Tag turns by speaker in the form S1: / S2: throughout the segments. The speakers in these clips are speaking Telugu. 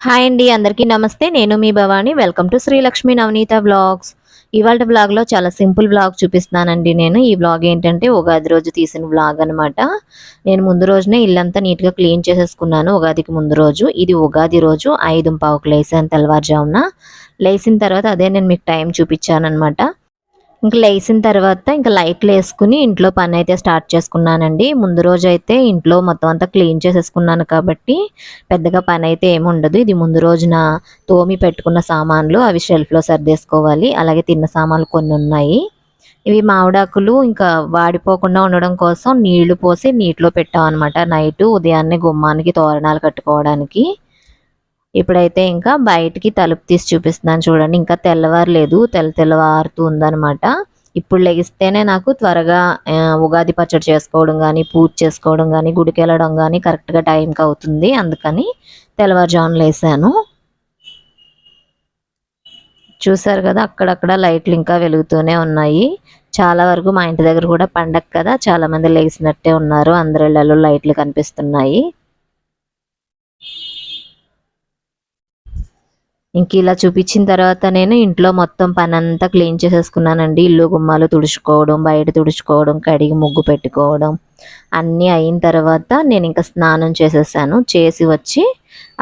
S1: హాయ్ అండి అందరికీ నమస్తే. నేను మీ Bhavani. Welcome to Srilakshmi Navaneetha vlogs. ఇవాళ వ్లాగ్లో చాలా సింపుల్ వ్లాగ్ చూపిస్తున్నానండి నేను. ఈ వ్లాగ్ ఏంటంటే ఉగాది రోజు తీసిన వ్లాగ్ అనమాట నేను ముందు రోజునే ఇల్లంతా నీట్గా క్లీన్ చేసేసుకున్నాను ఉగాదికి ముందు రోజు. ఇది ఉగాది రోజు ఐదు పావుకు లేసాను తెల్లవారుజామున. లేచిన తర్వాత అదే నేను మీకు టైం చూపించాను అనమాట ఇంకా లేచిన తర్వాత ఇంకా లైట్లు వేసుకుని ఇంట్లో పని అయితే స్టార్ట్ చేసుకున్నానండి. ముందు రోజు అయితే ఇంట్లో మొత్తం అంతా క్లీన్ చేసేసుకున్నాను కాబట్టి పెద్దగా పని అయితే ఏమి ఉండదు. ఇది ముందు రోజున తోమి పెట్టుకున్న సామాన్లు అవి షెల్ఫ్లో సర్దేసుకోవాలి. అలాగే తిన్న సామాన్లు కొన్ని ఉన్నాయి. ఇవి మామిడాకులు ఇంకా వాడిపోకుండా ఉండడం కోసం నీళ్ళు పోసి నీటిలో పెట్టాం అనమాట నైట్ ఉదయాన్నే గుమ్మానికి తోరణాలు కట్టుకోవడానికి. ఇప్పుడైతే ఇంకా బయటికి తలుపు తీసి చూపిస్తున్నాను చూడండి. ఇంకా తెల్లవారలేదు తెల్ల తెల్లవారుతూ ఉందనమాట ఇప్పుడు లెగిస్తేనే నాకు త్వరగా ఉగాది పచ్చడి చేసుకోవడం కానీ పూజ చేసుకోవడం కానీ గుడికి వెళ్ళడం కానీ కరెక్ట్గా టైంకి అవుతుంది. అందుకని తెల్లవారుజామున లేసాను. చూసారు కదా అక్కడక్కడ లైట్లు ఇంకా వెలుగుతూనే ఉన్నాయి. చాలా వరకు మా ఇంటి దగ్గర కూడా పండగ కదా చాలామంది లేచినట్టే ఉన్నారు. అందరిళ్ళలో లైట్లు కనిపిస్తున్నాయి. ఇంక ఇలా చూపించిన తర్వాత నేను ఇంట్లో మొత్తం పని అంతా క్లీన్ చేసేసుకున్నానండి. ఇల్లు గుమ్మాలు తుడుచుకోవడం బయట తుడుచుకోవడం కడిగి ముగ్గు పెట్టుకోవడం అన్నీ అయిన తర్వాత నేను ఇంకా స్నానం చేసేసాను. చేసి వచ్చి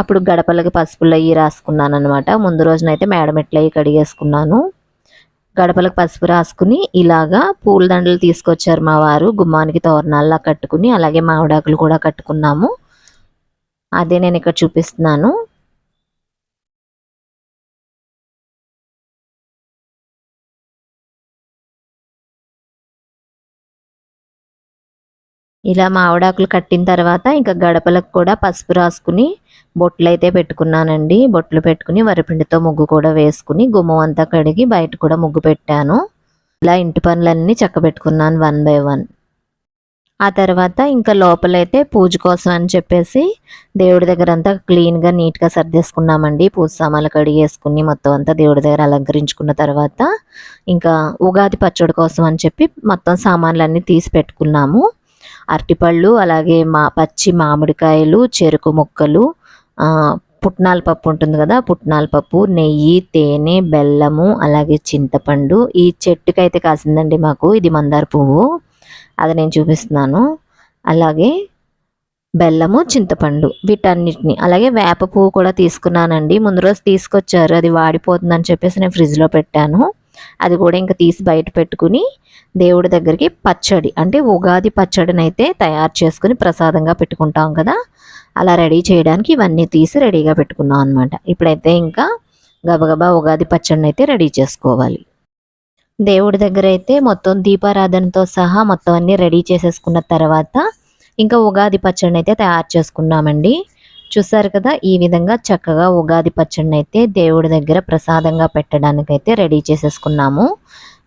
S1: అప్పుడు గడపలకి పసుపులు అయ్యి రాసుకున్నాను అనమాట ముందు రోజునైతే మేడమెట్లు అయ్యి కడిగేసుకున్నాను. గడపలకు పసుపు రాసుకుని ఇలాగా పూలదండలు తీసుకొచ్చారు మా వారు. గుమ్మానికి తోరణాల్లా కట్టుకుని అలాగే మామిడాకులు కూడా కట్టుకున్నాము. అదే నేను ఇక్కడ చూపిస్తున్నాను. ఇలా మామిడాకులు కట్టిన తర్వాత ఇంకా గడపలకు కూడా పసుపు రాసుకుని బొట్లు అయితే పెట్టుకున్నానండి. బొట్లు పెట్టుకుని వరిపిండితో ముగ్గు కూడా వేసుకుని గుమ్మం అంతా కడిగి బయట కూడా ముగ్గు పెట్టాను. ఇలా ఇంటి పనులన్నీ చక్కబెట్టుకున్నాను వన్ బై వన్. ఆ తర్వాత ఇంకా లోపలైతే పూజ కోసం అని చెప్పేసి దేవుడి దగ్గర అంతా క్లీన్గా నీట్గా సర్దేసుకున్నామండి. పూజ సామాన్లు కడిగేసుకుని మొత్తం అంతా దేవుడి దగ్గర అలంకరించుకున్న తర్వాత ఇంకా ఉగాది పచ్చడి కోసం అని చెప్పి మొత్తం సామాన్లన్నీ తీసి పెట్టుకున్నాము. అరటిపళ్ళు అలాగే మా పచ్చి మామిడికాయలు చెరుకు ముక్కలు పుట్నాల పప్పు ఉంటుంది కదా పుట్నాల పప్పు నెయ్యి తేనె బెల్లము అలాగే చింతపండు. ఈ చెట్టుకి అయితే కాసిందండి మాకు ఇది మందార పువ్వు. అది నేను చూపిస్తున్నాను. అలాగే బెల్లము చింతపండు వీటన్నిటిని. అలాగే వేప పువ్వు కూడా తీసుకున్నానండి. ముందు రోజు తీసుకొచ్చారు అది వాడిపోతుందని చెప్పేసి నేను ఫ్రిడ్జ్లో పెట్టాను. అది కూడా ఇంకా తీసి బయట పెట్టుకుని దేవుడి దగ్గరికి పచ్చడి అంటే ఉగాది పచ్చడిని అయితే తయారు చేసుకుని ప్రసాదంగా పెట్టుకుంటాం కదా. అలా రెడీ చేయడానికి ఇవన్నీ తీసి రెడీగా పెట్టుకున్నాం అనమాట ఇప్పుడైతే ఇంకా గబగబా ఉగాది పచ్చడిని అయితే రెడీ చేసుకోవాలి. దేవుడి దగ్గర అయితే మొత్తం దీపారాధనతో సహా మొత్తం అన్నీ రెడీ చేసేసుకున్న తర్వాత ఇంకా ఉగాది పచ్చడిని అయితే తయారు చేసుకున్నామండి. చూసారు కదా ఈ విధంగా చక్కగా ఉగాది పచ్చడిని అయితే దేవుడి దగ్గర ప్రసాదంగా పెట్టడానికి అయితే రెడీ చేసేసుకున్నాము.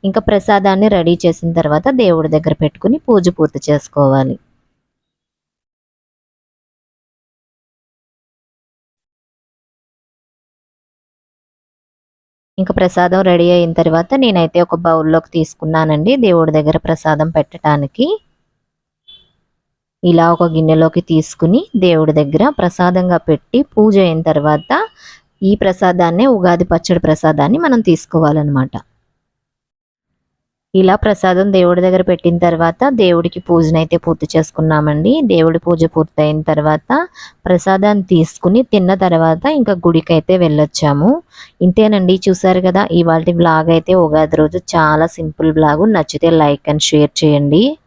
S1: ఇంకా ప్రసాదాన్ని రెడీ చేసిన తర్వాత దేవుడి దగ్గర పెట్టుకుని పూజ పూర్తి చేసుకోవాలి. ఇంకా ప్రసాదం రెడీ అయిన తర్వాత నేనైతే ఒక బౌల్లోకి తీసుకున్నానండి దేవుడి దగ్గర ప్రసాదం పెట్టడానికి. ఇలా ఒక గిన్నెలోకి తీసుకుని దేవుడి దగ్గర ప్రసాదంగా పెట్టి పూజ అయిన తర్వాత ఈ ప్రసాదాన్నే ఉగాది పచ్చడి ప్రసాదాన్ని మనం తీసుకోవాలన్నమాట. ఇలా ప్రసాదం దేవుడి దగ్గర పెట్టిన తర్వాత దేవుడికి పూజనైతే పూర్తి చేసుకున్నామండి. దేవుడి పూజ పూర్తయిన తర్వాత ప్రసాదాన్ని తీసుకుని తిన్న తర్వాత ఇంకా గుడికి అయితే వెళ్ళొచ్చాము. ఇంతేనండి చూసారు కదా ఇవాళ బ్లాగ్ అయితే ఉగాది రోజు చాలా సింపుల్ బ్లాగు నచ్చితే లైక్ అండ్ షేర్ చేయండి.